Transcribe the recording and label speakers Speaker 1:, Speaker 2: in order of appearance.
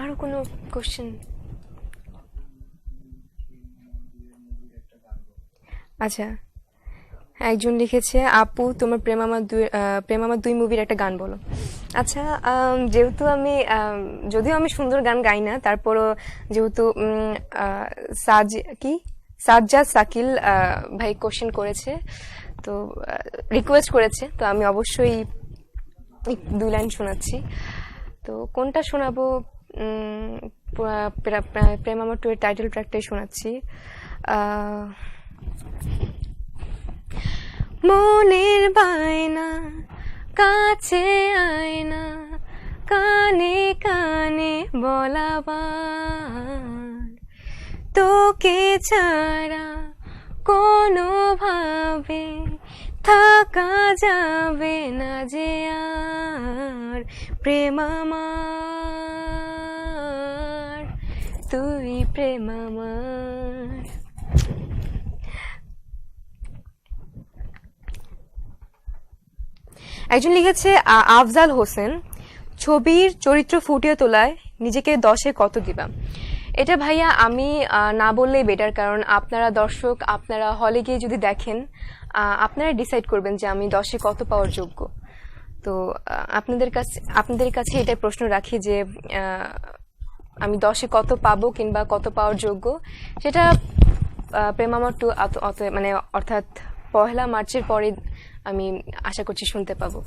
Speaker 1: আরও কোনো কোশ্চেন আচ্ছা একজন লিখেছে, আপু, তোমার প্রেম আমার দুই প্রেম আমার দুই মুভির একটা গান বলো। আচ্ছা যেহেতু আমি যদিও আমি সুন্দর গান গাই না, তারপরও যেহেতু সাজ, কি? সাজ্জাদ সাকিল ভাই কোশ্চেন করেছে, তো রিকোয়েস্ট করেছে, তো আমি অবশ্যই দুই লাইন শোনাচ্ছি। তো কোনটা শোনাবো? প্রেম আমার টু এর টাইটেল ট্র্যাকটাই শোনাচ্ছি। মনের বায়না, কাছে আয়না, কানে কানে বলাবার। তোকে ছাড়া কোনোভাবে থাকা যাবে না যে আর। প্রেম আমার তুই প্রেম আমার একজন লিখেছে আফজাল হোসেন, ছবির চরিত্র ফুটিয়ে তোলায় নিজেকে দশে কত দিবা? এটা ভাইয়া আমি না বললেই বেটার কারণ আপনারা দর্শক, আপনারা হলে গিয়ে যদি দেখেন আপনারা ডিসাইড করবেন যে আমি দশে কত পাওয়ার যোগ্য। তো আপনাদের কাছে আপনাদের কাছে এটাই প্রশ্ন রাখি যে আমি দশে কত পাবো কিংবা কত পাওয়ার যোগ্য, সেটা প্রেমামর টু মানে অর্থাৎ পহেলা মার্চের পরে আমি আশা করছি শুনতে পাবো।